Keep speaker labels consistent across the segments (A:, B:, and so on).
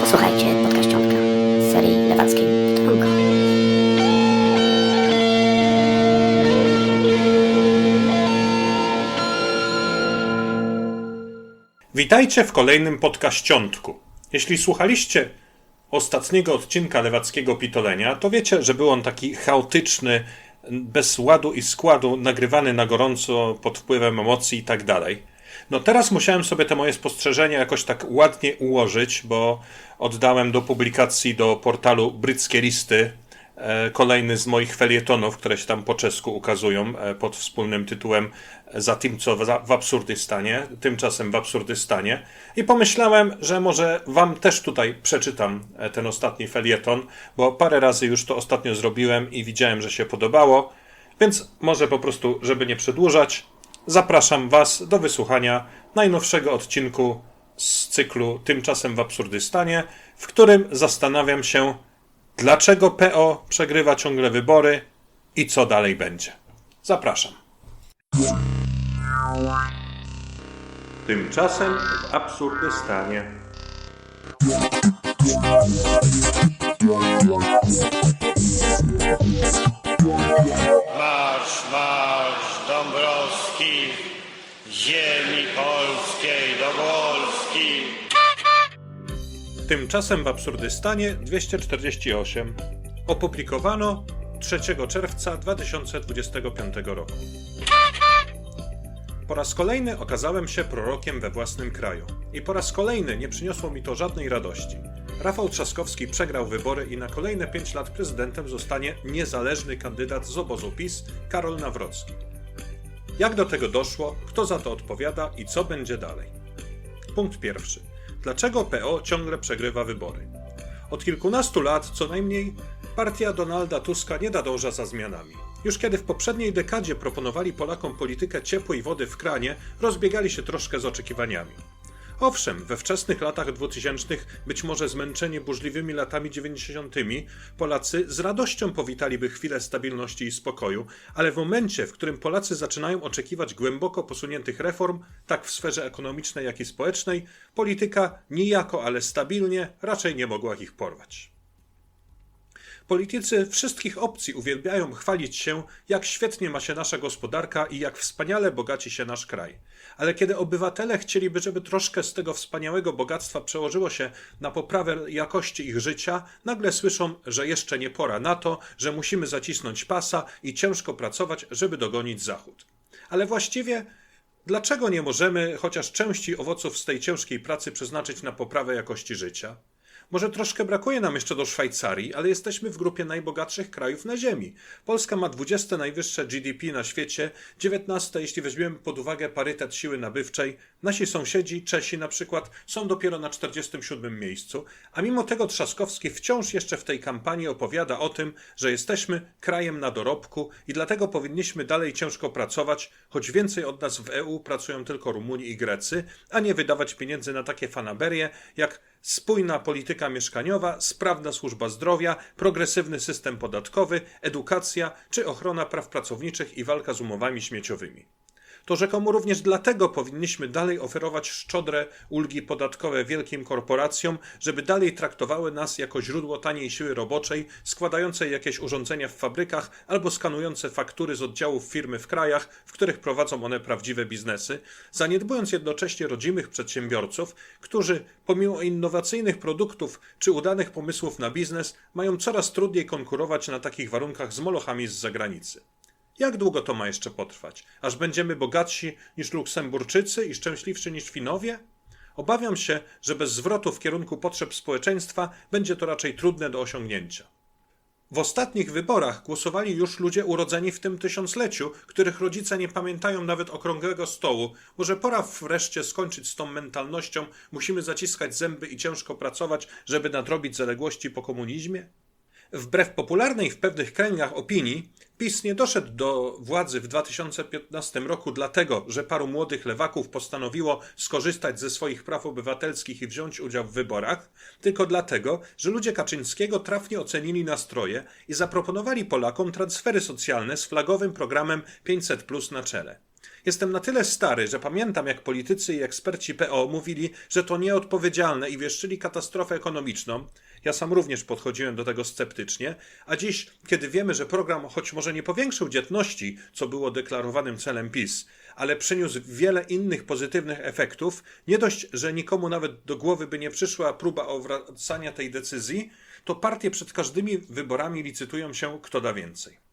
A: Posłuchajcie podkaściątka z serii lewackiej.
B: Witajcie w kolejnym podkaściątku. Jeśli słuchaliście ostatniego odcinka lewackiego pitolenia, to wiecie, że był on taki chaotyczny, bez ładu i składu, nagrywany na gorąco, pod wpływem emocji i tak dalej. No teraz musiałem sobie te moje spostrzeżenia jakoś tak ładnie ułożyć, bo oddałem do publikacji do portalu Bryckie Listy kolejny z moich felietonów, które się tam po czesku ukazują e, pod wspólnym tytułem Za tym, co w w Absurdystanie, tymczasem w Absurdystanie. I pomyślałem, że może wam też tutaj przeczytam e, ten ostatni felieton, bo parę razy już to ostatnio zrobiłem i widziałem, że się podobało. Więc może po prostu, żeby nie przedłużać, zapraszam was do wysłuchania najnowszego odcinku z cyklu Tymczasem w Absurdystanie, w którym zastanawiam się, dlaczego PO przegrywa ciągle wybory i co dalej będzie. Zapraszam. Tymczasem w Absurdystanie.
C: Marsz, marsz Dąbrowski, ziemi polskiej do Polski.
B: Tymczasem w Absurdystanie 248 opublikowano 3 czerwca 2025 roku. Po raz kolejny okazałem się prorokiem we własnym kraju. I po raz kolejny nie przyniosło mi to żadnej radości. Rafał Trzaskowski przegrał wybory i na kolejne 5 lat prezydentem zostanie niezależny kandydat z obozu PiS Karol Nawrocki. Jak do tego doszło, kto za to odpowiada i co będzie dalej? Punkt pierwszy. Dlaczego PO ciągle przegrywa wybory? Od kilkunastu lat, co najmniej, partia Donalda Tuska nie nadąża za zmianami. Już kiedy w poprzedniej dekadzie proponowali Polakom politykę ciepłej wody w kranie, rozbiegali się troszkę z oczekiwaniami. Owszem, we wczesnych latach 2000, być może zmęczeni burzliwymi latami 90., Polacy z radością powitaliby chwilę stabilności i spokoju, ale w momencie, w którym Polacy zaczynają oczekiwać głęboko posuniętych reform, tak w sferze ekonomicznej, jak i społecznej, polityka niejako, ale stabilnie raczej nie mogła ich porwać. Politycy wszystkich opcji uwielbiają chwalić się, jak świetnie ma się nasza gospodarka i jak wspaniale bogaci się nasz kraj. Ale kiedy obywatele chcieliby, żeby troszkę z tego wspaniałego bogactwa przełożyło się na poprawę jakości ich życia, nagle słyszą, że jeszcze nie pora na to, że musimy zacisnąć pasa i ciężko pracować, żeby dogonić Zachód. Ale właściwie dlaczego nie możemy chociaż części owoców z tej ciężkiej pracy przeznaczyć na poprawę jakości życia? Może troszkę brakuje nam jeszcze do Szwajcarii, ale jesteśmy w grupie najbogatszych krajów na Ziemi. Polska ma 20 najwyższe GDP na świecie, 19 jeśli weźmiemy pod uwagę parytet siły nabywczej. Nasi sąsiedzi, Czesi na przykład, są dopiero na 47 miejscu, a mimo tego Trzaskowski wciąż jeszcze w tej kampanii opowiada o tym, że jesteśmy krajem na dorobku i dlatego powinniśmy dalej ciężko pracować, choć więcej od nas w EU pracują tylko Rumuni i Grecy, a nie wydawać pieniędzy na takie fanaberie jak spójna polityka mieszkaniowa, sprawna służba zdrowia, progresywny system podatkowy, edukacja czy ochrona praw pracowniczych i walka z umowami śmieciowymi. To rzekomo również dlatego powinniśmy dalej oferować szczodre ulgi podatkowe wielkim korporacjom, żeby dalej traktowały nas jako źródło taniej siły roboczej, składającej jakieś urządzenia w fabrykach albo skanujące faktury z oddziałów firmy w krajach, w których prowadzą one prawdziwe biznesy, zaniedbując jednocześnie rodzimych przedsiębiorców, którzy pomimo innowacyjnych produktów czy udanych pomysłów na biznes mają coraz trudniej konkurować na takich warunkach z molochami z zagranicy. Jak długo to ma jeszcze potrwać? Aż będziemy bogatsi niż Luksemburczycy i szczęśliwsi niż Finowie? Obawiam się, że bez zwrotu w kierunku potrzeb społeczeństwa będzie to raczej trudne do osiągnięcia. W ostatnich wyborach głosowali już ludzie urodzeni w tym tysiącleciu, których rodzice nie pamiętają nawet okrągłego stołu. Może pora wreszcie skończyć z tą mentalnością, musimy zaciskać zęby i ciężko pracować, żeby nadrobić zaległości po komunizmie? Wbrew popularnej w pewnych kręgach opinii, PiS nie doszedł do władzy w 2015 roku dlatego, że paru młodych lewaków postanowiło skorzystać ze swoich praw obywatelskich i wziąć udział w wyborach, tylko dlatego, że ludzie Kaczyńskiego trafnie ocenili nastroje i zaproponowali Polakom transfery socjalne z flagowym programem 500 plus na czele. Jestem na tyle stary, że pamiętam, jak politycy i eksperci PO mówili, że to nieodpowiedzialne i wieszczyli katastrofę ekonomiczną. Ja sam również podchodziłem do tego sceptycznie, a dziś, kiedy wiemy, że program choć może nie powiększył dzietności, co było deklarowanym celem PiS, ale przyniósł wiele innych pozytywnych efektów, nie dość, że nikomu nawet do głowy by nie przyszła próba obracania tej decyzji, to partie przed każdymi wyborami licytują się, kto da więcej.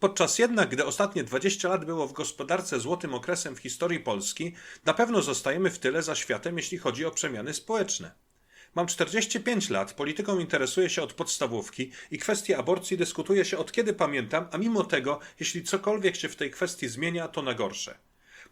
B: Podczas jednak, gdy ostatnie 20 lat było w gospodarce złotym okresem w historii Polski, na pewno zostajemy w tyle za światem, jeśli chodzi o przemiany społeczne. Mam 45 lat, polityką interesuję się od podstawówki i kwestie aborcji dyskutuje się od kiedy pamiętam, a mimo tego, jeśli cokolwiek się w tej kwestii zmienia, to na gorsze.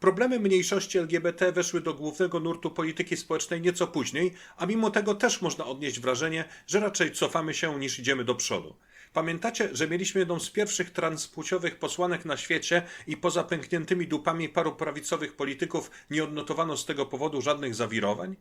B: Problemy mniejszości LGBT weszły do głównego nurtu polityki społecznej nieco później, a mimo tego też można odnieść wrażenie, że raczej cofamy się niż idziemy do przodu. Pamiętacie, że mieliśmy jedną z pierwszych transpłciowych posłanek na świecie i poza pękniętymi dupami paru prawicowych polityków nie odnotowano z tego powodu żadnych zawirowań?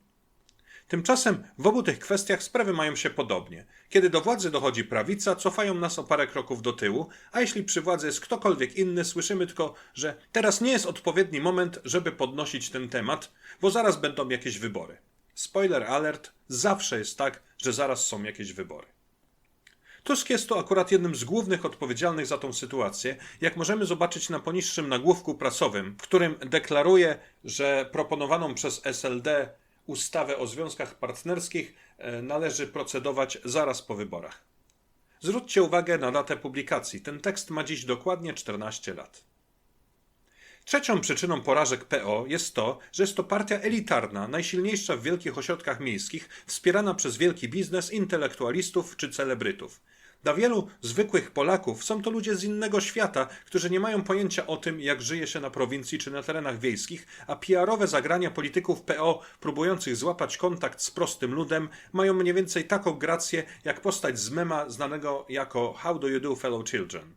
B: Tymczasem w obu tych kwestiach sprawy mają się podobnie. Kiedy do władzy dochodzi prawica, cofają nas o parę kroków do tyłu, a jeśli przy władzy jest ktokolwiek inny, słyszymy tylko, że teraz nie jest odpowiedni moment, żeby podnosić ten temat, bo zaraz będą jakieś wybory. Spoiler alert, zawsze jest tak, że zaraz są jakieś wybory. Tusk jest tu akurat jednym z głównych odpowiedzialnych za tą sytuację, jak możemy zobaczyć na poniższym nagłówku prasowym, w którym deklaruje, że proponowaną przez SLD ustawę o związkach partnerskich e, należy procedować zaraz po wyborach. Zwróćcie uwagę na datę publikacji. Ten tekst ma dziś dokładnie 14 lat. Trzecią przyczyną porażek PO jest to, że jest to partia elitarna, najsilniejsza w wielkich ośrodkach miejskich, wspierana przez wielki biznes, intelektualistów czy celebrytów. Dla wielu zwykłych Polaków są to ludzie z innego świata, którzy nie mają pojęcia o tym, jak żyje się na prowincji czy na terenach wiejskich, a PR-owe zagrania polityków PO próbujących złapać kontakt z prostym ludem mają mniej więcej taką grację, jak postać z mema znanego jako How do you do fellow children.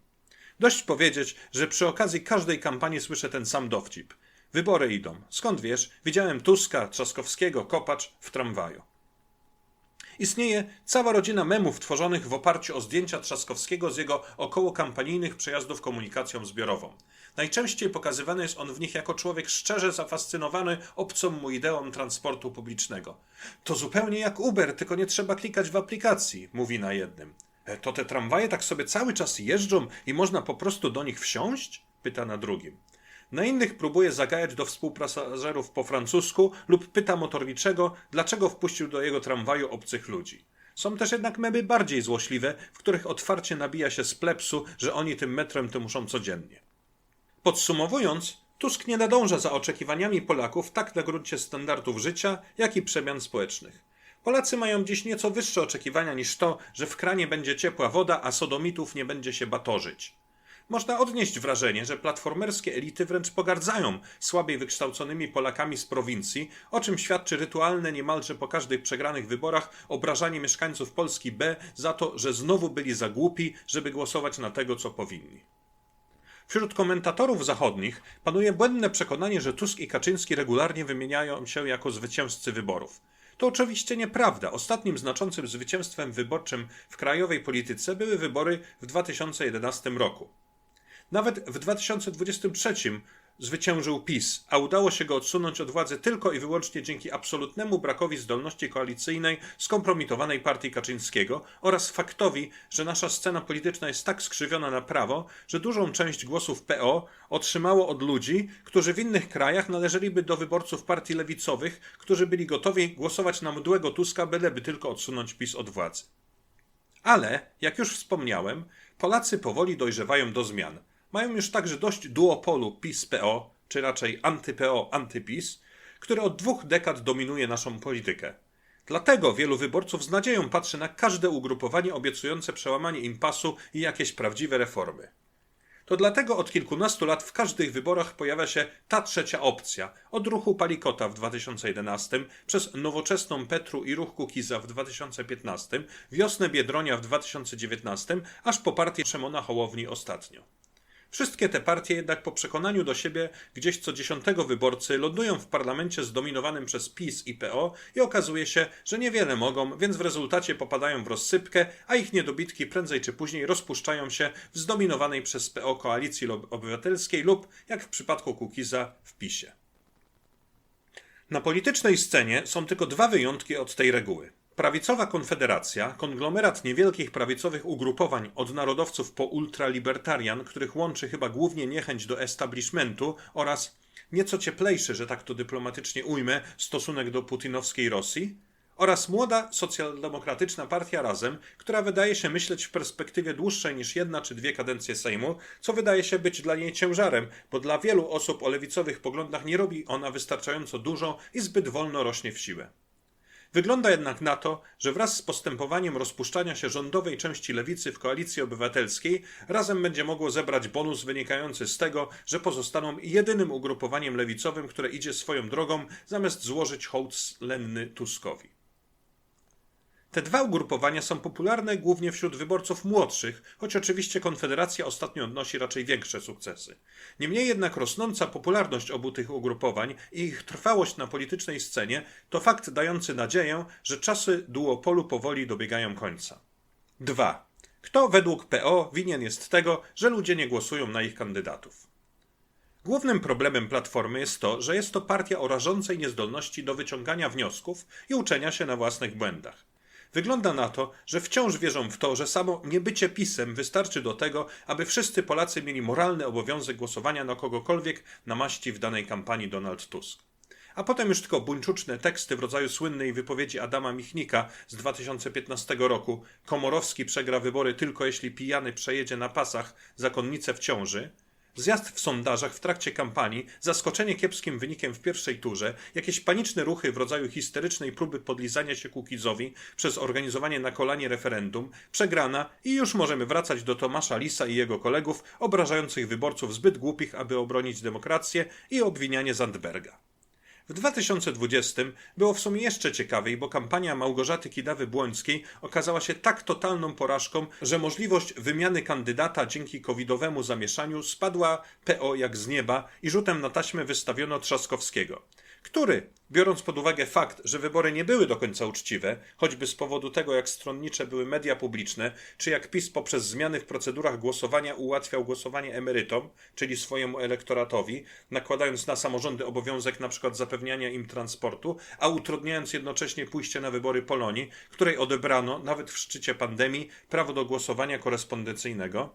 B: Dość powiedzieć, że przy okazji każdej kampanii słyszę ten sam dowcip. Wybory idą. Skąd wiesz? Widziałem Tuska, Trzaskowskiego, Kopacz w tramwaju. Istnieje cała rodzina memów tworzonych w oparciu o zdjęcia Trzaskowskiego z jego okołokampanijnych przejazdów komunikacją zbiorową. Najczęściej pokazywany jest on w nich jako człowiek szczerze zafascynowany obcą mu ideą transportu publicznego. To zupełnie jak Uber, tylko nie trzeba klikać w aplikacji, mówi na jednym. "E, To te tramwaje tak sobie cały czas jeżdżą i można po prostu do nich wsiąść? pyta na drugim. Na innych próbuje zagajać do współpasażerów po francusku lub pyta motorniczego, dlaczego wpuścił do jego tramwaju obcych ludzi. Są też jednak memy bardziej złośliwe, w których otwarcie nabija się z plepsu, że oni tym metrem to muszą codziennie. Podsumowując, Tusk nie nadąża za oczekiwaniami Polaków tak na gruncie standardów życia, jak i przemian społecznych. Polacy mają dziś nieco wyższe oczekiwania niż to, że w kranie będzie ciepła woda, a sodomitów nie będzie się batorzyć. Można odnieść wrażenie, że platformerskie elity wręcz pogardzają słabiej wykształconymi Polakami z prowincji, o czym świadczy rytualne niemalże po każdych przegranych wyborach obrażanie mieszkańców Polski B za to, że znowu byli za głupi, żeby głosować na tego, co powinni. Wśród komentatorów zachodnich panuje błędne przekonanie, że Tusk i Kaczyński regularnie wymieniają się jako zwycięzcy wyborów. To oczywiście nieprawda. Ostatnim znaczącym zwycięstwem wyborczym w krajowej polityce były wybory w 2011 roku. Nawet w 2023 zwyciężył PiS, a udało się go odsunąć od władzy tylko i wyłącznie dzięki absolutnemu brakowi zdolności koalicyjnej skompromitowanej partii Kaczyńskiego oraz faktowi, że nasza scena polityczna jest tak skrzywiona na prawo, że dużą część głosów PO otrzymało od ludzi, którzy w innych krajach należeliby do wyborców partii lewicowych, którzy byli gotowi głosować na mdłego Tuska, byleby tylko odsunąć PiS od władzy. Ale, jak już wspomniałem, Polacy powoli dojrzewają do zmian. Mają już także dość duopolu PiS-PO, czy raczej anty-PO, anty-PiS, który od dwóch dekad dominuje naszą politykę. Dlatego wielu wyborców z nadzieją patrzy na każde ugrupowanie obiecujące przełamanie impasu i jakieś prawdziwe reformy. To dlatego od kilkunastu lat w każdych wyborach pojawia się ta trzecia opcja. Od ruchu Palikota w 2011, przez nowoczesną Petru i ruch Kukiza w 2015, wiosnę Biedronia w 2019, aż po partię Szymona Hołowni ostatnio. Wszystkie te partie jednak po przekonaniu do siebie gdzieś co dziesiątego wyborcy lądują w parlamencie zdominowanym przez PiS i PO i okazuje się, że niewiele mogą, więc w rezultacie popadają w rozsypkę, a ich niedobitki prędzej czy później rozpuszczają się w zdominowanej przez PO koalicji obywatelskiej lub, jak w przypadku Kukiza, w PiSie. Na politycznej scenie są tylko dwa wyjątki od tej reguły. Prawicowa Konfederacja, konglomerat niewielkich prawicowych ugrupowań od narodowców po ultralibertarian, których łączy chyba głównie niechęć do establishmentu oraz nieco cieplejszy, że tak to dyplomatycznie ujmę, stosunek do putinowskiej Rosji, oraz młoda socjaldemokratyczna partia Razem, która wydaje się myśleć w perspektywie dłuższej niż jedna czy dwie kadencje Sejmu, co wydaje się być dla niej ciężarem, bo dla wielu osób o lewicowych poglądach nie robi ona wystarczająco dużo i zbyt wolno rośnie w siłę. Wygląda jednak na to, że wraz z postępowaniem rozpuszczania się rządowej części lewicy w koalicji obywatelskiej, razem będzie mogło zebrać bonus wynikający z tego, że pozostaną jedynym ugrupowaniem lewicowym, które idzie swoją drogą, zamiast złożyć hołd lenny Tuskowi. Te dwa ugrupowania są popularne głównie wśród wyborców młodszych, choć oczywiście Konfederacja ostatnio odnosi raczej większe sukcesy. Niemniej jednak rosnąca popularność obu tych ugrupowań i ich trwałość na politycznej scenie to fakt dający nadzieję, że czasy duopolu powoli dobiegają końca. 2. Kto według PO winien jest tego, że ludzie nie głosują na ich kandydatów? Głównym problemem Platformy jest to, że jest to partia o rażącej niezdolności do wyciągania wniosków i uczenia się na własnych błędach. Wygląda na to, że wciąż wierzą w to, że samo niebycie pisem wystarczy do tego, aby wszyscy Polacy mieli moralny obowiązek głosowania na kogokolwiek na maści w danej kampanii Donald Tusk. A potem już tylko buńczuczne teksty w rodzaju słynnej wypowiedzi Adama Michnika z 2015 roku Komorowski przegra wybory tylko jeśli pijany przejedzie na pasach zakonnicę w ciąży, Zjazd w sondażach w trakcie kampanii, zaskoczenie kiepskim wynikiem w pierwszej turze, jakieś paniczne ruchy w rodzaju histerycznej próby podlizania się Kukizowi przez organizowanie na kolanie referendum, przegrana i już możemy wracać do Tomasza Lisa i jego kolegów, obrażających wyborców zbyt głupich, aby obronić demokrację i obwinianie Zandberga. W 2020 było w sumie jeszcze ciekawiej, bo kampania Małgorzaty Kidawy-Błońskiej okazała się tak totalną porażką, że możliwość wymiany kandydata dzięki covidowemu zamieszaniu spadła PO jak z nieba i rzutem na taśmę wystawiono Trzaskowskiego który, biorąc pod uwagę fakt, że wybory nie były do końca uczciwe, choćby z powodu tego, jak stronnicze były media publiczne, czy jak PiS poprzez zmiany w procedurach głosowania ułatwiał głosowanie emerytom, czyli swojemu elektoratowi, nakładając na samorządy obowiązek np. zapewniania im transportu, a utrudniając jednocześnie pójście na wybory Polonii, której odebrano, nawet w szczycie pandemii, prawo do głosowania korespondencyjnego,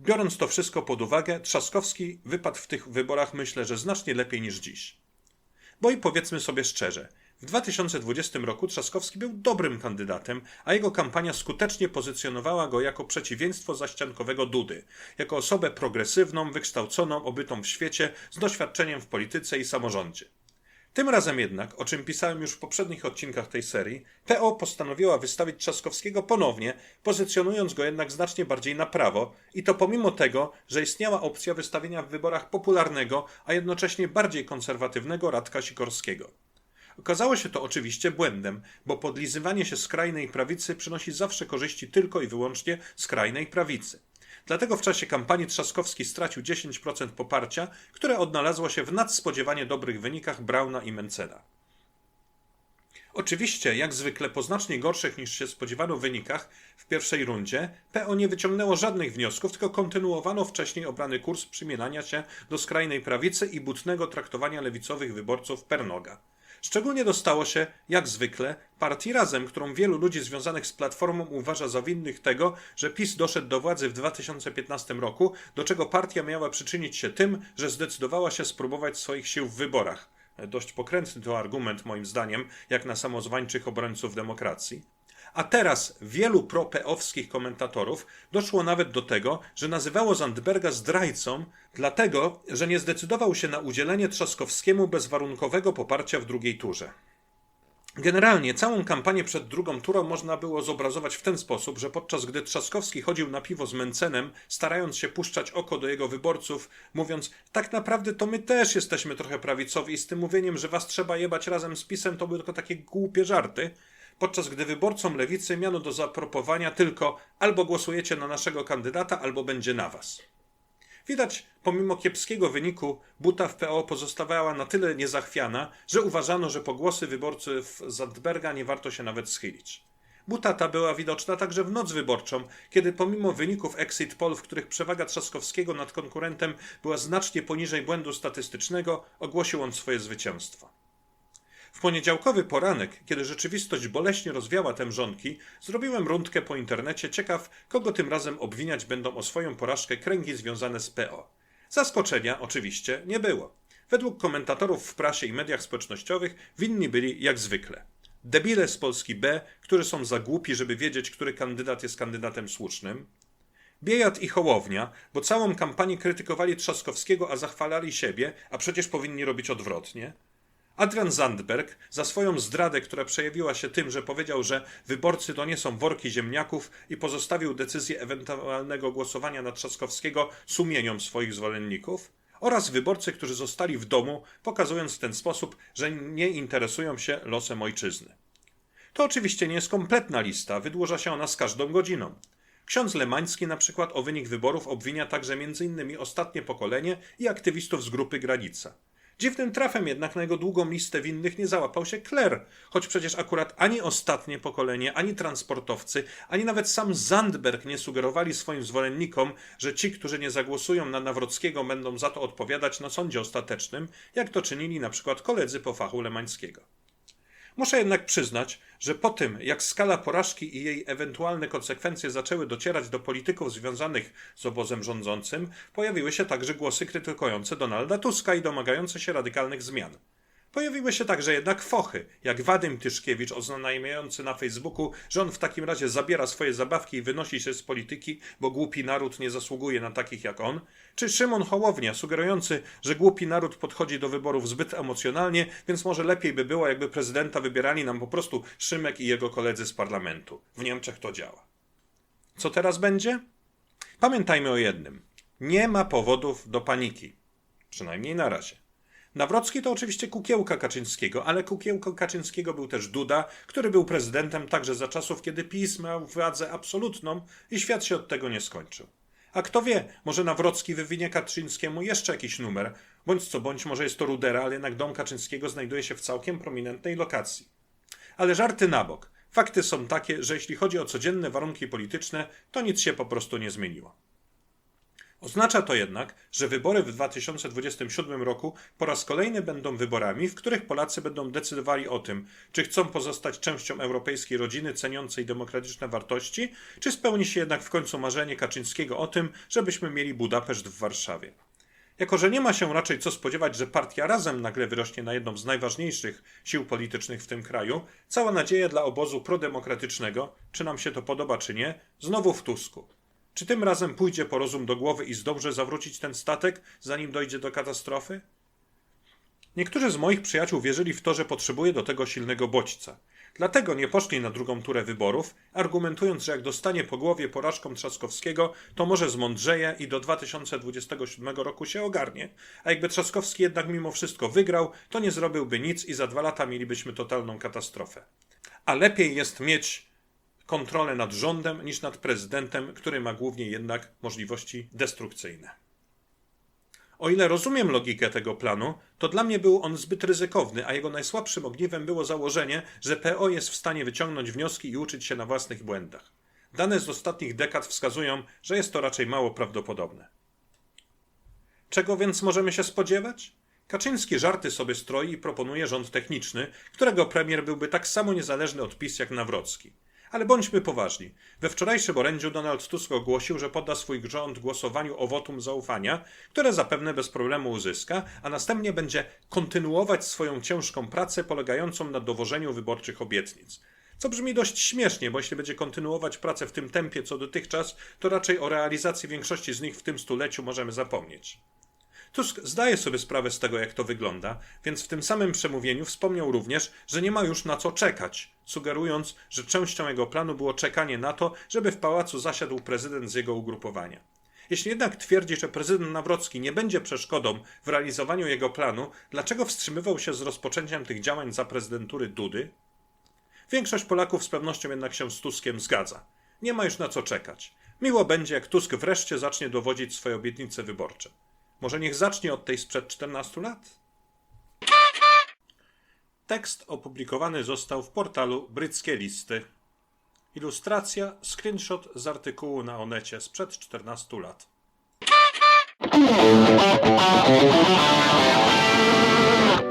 B: Biorąc to wszystko pod uwagę, Trzaskowski wypadł w tych wyborach myślę, że znacznie lepiej niż dziś. Bo i powiedzmy sobie szczerze, w 2020 roku Trzaskowski był dobrym kandydatem, a jego kampania skutecznie pozycjonowała go jako przeciwieństwo zaściankowego Dudy, jako osobę progresywną, wykształconą, obytą w świecie, z doświadczeniem w polityce i samorządzie. Tym razem jednak, o czym pisałem już w poprzednich odcinkach tej serii, PO postanowiła wystawić Trzaskowskiego ponownie, pozycjonując go jednak znacznie bardziej na prawo i to pomimo tego, że istniała opcja wystawienia w wyborach popularnego, a jednocześnie bardziej konserwatywnego Radka Sikorskiego. Okazało się to oczywiście błędem, bo podlizywanie się skrajnej prawicy przynosi zawsze korzyści tylko i wyłącznie skrajnej prawicy. Dlatego w czasie kampanii Trzaskowski stracił 10% poparcia, które odnalazło się w nadspodziewanie dobrych wynikach Brauna i Mencena. Oczywiście, jak zwykle po znacznie gorszych niż się spodziewano wynikach w pierwszej rundzie, PO nie wyciągnęło żadnych wniosków, tylko kontynuowano wcześniej obrany kurs przymierania się do skrajnej prawicy i butnego traktowania lewicowych wyborców per noga. Szczególnie dostało się, jak zwykle, partii Razem, którą wielu ludzi związanych z Platformą uważa za winnych tego, że PiS doszedł do władzy w 2015 roku, do czego partia miała przyczynić się tym, że zdecydowała się spróbować swoich sił w wyborach. Dość pokrętny to argument, moim zdaniem, jak na samozwańczych obrońców demokracji. A teraz wielu pro-peowskich komentatorów doszło nawet do tego, że nazywało Zandberga zdrajcą, dlatego, że nie zdecydował się na udzielenie Trzaskowskiemu bezwarunkowego poparcia w drugiej turze. Generalnie całą kampanię przed drugą turą można było zobrazować w ten sposób, że podczas gdy Trzaskowski chodził na piwo z Mencenem, starając się puszczać oko do jego wyborców, mówiąc, tak naprawdę to my też jesteśmy trochę prawicowi i z tym mówieniem, że was trzeba jebać razem z pisem, to były tylko takie głupie żarty, podczas gdy wyborcom lewicy miano do zaproponowania tylko albo głosujecie na naszego kandydata, albo będzie na was. Widać, pomimo kiepskiego wyniku, buta w PO pozostawała na tyle niezachwiana, że uważano, że po głosy wyborców Zandberga nie warto się nawet schylić. Buta ta była widoczna także w noc wyborczą, kiedy pomimo wyników exit poll, w których przewaga Trzaskowskiego nad konkurentem była znacznie poniżej błędu statystycznego, ogłosił on swoje zwycięstwo. W poniedziałkowy poranek, kiedy rzeczywistość boleśnie rozwiała te mrzonki, zrobiłem rundkę po internecie, ciekaw, kogo tym razem obwiniać będą o swoją porażkę kręgi związane z PO. Zaskoczenia oczywiście nie było. Według komentatorów w prasie i mediach społecznościowych winni byli jak zwykle. Debile z Polski B, którzy są za głupi, żeby wiedzieć, który kandydat jest kandydatem słusznym. Biejat i Hołownia, bo całą kampanię krytykowali Trzaskowskiego, a zachwalali siebie, a przecież powinni robić odwrotnie. Adrian Zandberg za swoją zdradę, która przejawiła się tym, że powiedział, że wyborcy to nie są worki ziemniaków i pozostawił decyzję ewentualnego głosowania na Trzaskowskiego sumieniom swoich zwolenników, oraz wyborcy, którzy zostali w domu, pokazując w ten sposób, że nie interesują się losem ojczyzny. To oczywiście nie jest kompletna lista, wydłuża się ona z każdą godziną. Ksiądz Lemański na przykład o wynik wyborów obwinia także m.in. ostatnie pokolenie i aktywistów z grupy Granica. Dziwnym trafem jednak na jego długą listę winnych nie załapał się Kler, choć przecież akurat ani ostatnie pokolenie, ani transportowcy, ani nawet sam Zandberg nie sugerowali swoim zwolennikom, że ci, którzy nie zagłosują na Nawrockiego, będą za to odpowiadać na sądzie ostatecznym, jak to czynili na przykład koledzy po fachu Lemańskiego. Muszę jednak przyznać, że po tym, jak skala porażki i jej ewentualne konsekwencje zaczęły docierać do polityków związanych z obozem rządzącym, pojawiły się także głosy krytykujące Donalda Tuska i domagające się radykalnych zmian. Pojawiły się także jednak fochy, jak Wadym Tyszkiewicz oznajmiający na Facebooku, że on w takim razie zabiera swoje zabawki i wynosi się z polityki, bo głupi naród nie zasługuje na takich jak on, czy Szymon Hołownia sugerujący, że głupi naród podchodzi do wyborów zbyt emocjonalnie, więc może lepiej by było, jakby prezydenta wybierali nam po prostu Szymek i jego koledzy z parlamentu. W Niemczech to działa. Co teraz będzie? Pamiętajmy o jednym. Nie ma powodów do paniki. Przynajmniej na razie. Nawrocki to oczywiście kukiełka Kaczyńskiego, ale kukiełką Kaczyńskiego był też Duda, który był prezydentem także za czasów, kiedy PiS miał władzę absolutną i świat się od tego nie skończył. A kto wie, może Nawrocki wywinie Kaczyńskiemu jeszcze jakiś numer, bądź co bądź może jest to Rudera, ale jednak dom Kaczyńskiego znajduje się w całkiem prominentnej lokacji. Ale żarty na bok. Fakty są takie, że jeśli chodzi o codzienne warunki polityczne, to nic się po prostu nie zmieniło. Oznacza to jednak, że wybory w 2027 roku po raz kolejny będą wyborami, w których Polacy będą decydowali o tym, czy chcą pozostać częścią europejskiej rodziny ceniącej demokratyczne wartości, czy spełni się jednak w końcu marzenie Kaczyńskiego o tym, żebyśmy mieli Budapeszt w Warszawie. Jako, że nie ma się raczej co spodziewać, że partia razem nagle wyrośnie na jedną z najważniejszych sił politycznych w tym kraju, cała nadzieja dla obozu prodemokratycznego, czy nam się to podoba, czy nie, znowu w Tusku. Czy tym razem pójdzie po rozum do głowy i zdąży zawrócić ten statek, zanim dojdzie do katastrofy? Niektórzy z moich przyjaciół wierzyli w to, że potrzebuje do tego silnego bodźca. Dlatego nie poszli na drugą turę wyborów, argumentując, że jak dostanie po głowie porażką Trzaskowskiego, to może zmądrzeje i do 2027 roku się ogarnie, a jakby Trzaskowski jednak mimo wszystko wygrał, to nie zrobiłby nic i za dwa lata mielibyśmy totalną katastrofę. A lepiej jest mieć kontrolę nad rządem niż nad prezydentem, który ma głównie jednak możliwości destrukcyjne. O ile rozumiem logikę tego planu, to dla mnie był on zbyt ryzykowny, a jego najsłabszym ogniwem było założenie, że PO jest w stanie wyciągnąć wnioski i uczyć się na własnych błędach. Dane z ostatnich dekad wskazują, że jest to raczej mało prawdopodobne. Czego więc możemy się spodziewać? Kaczyński żarty sobie stroi i proponuje rząd techniczny, którego premier byłby tak samo niezależny od PiS jak Nawrocki. Ale bądźmy poważni. We wczorajszym orędziu Donald Tusk ogłosił, że podda swój rząd głosowaniu o wotum zaufania, które zapewne bez problemu uzyska, a następnie będzie kontynuować swoją ciężką pracę polegającą na dowożeniu wyborczych obietnic. Co brzmi dość śmiesznie, bo jeśli będzie kontynuować pracę w tym tempie co dotychczas, to raczej o realizacji większości z nich w tym stuleciu możemy zapomnieć. Tusk zdaje sobie sprawę z tego, jak to wygląda, więc w tym samym przemówieniu wspomniał również, że nie ma już na co czekać, sugerując, że częścią jego planu było czekanie na to, żeby w pałacu zasiadł prezydent z jego ugrupowania. Jeśli jednak twierdzi, że prezydent Nawrocki nie będzie przeszkodą w realizowaniu jego planu, dlaczego wstrzymywał się z rozpoczęciem tych działań za prezydentury Dudy? Większość Polaków z pewnością jednak się z Tuskiem zgadza. Nie ma już na co czekać. Miło będzie, jak Tusk wreszcie zacznie dowodzić swoje obietnice wyborcze. Może niech zacznie od tej sprzed 14 lat? Tekst opublikowany został w portalu Bryckie Listy. Ilustracja, screenshot z artykułu na Onecie sprzed 14 lat. Thank you.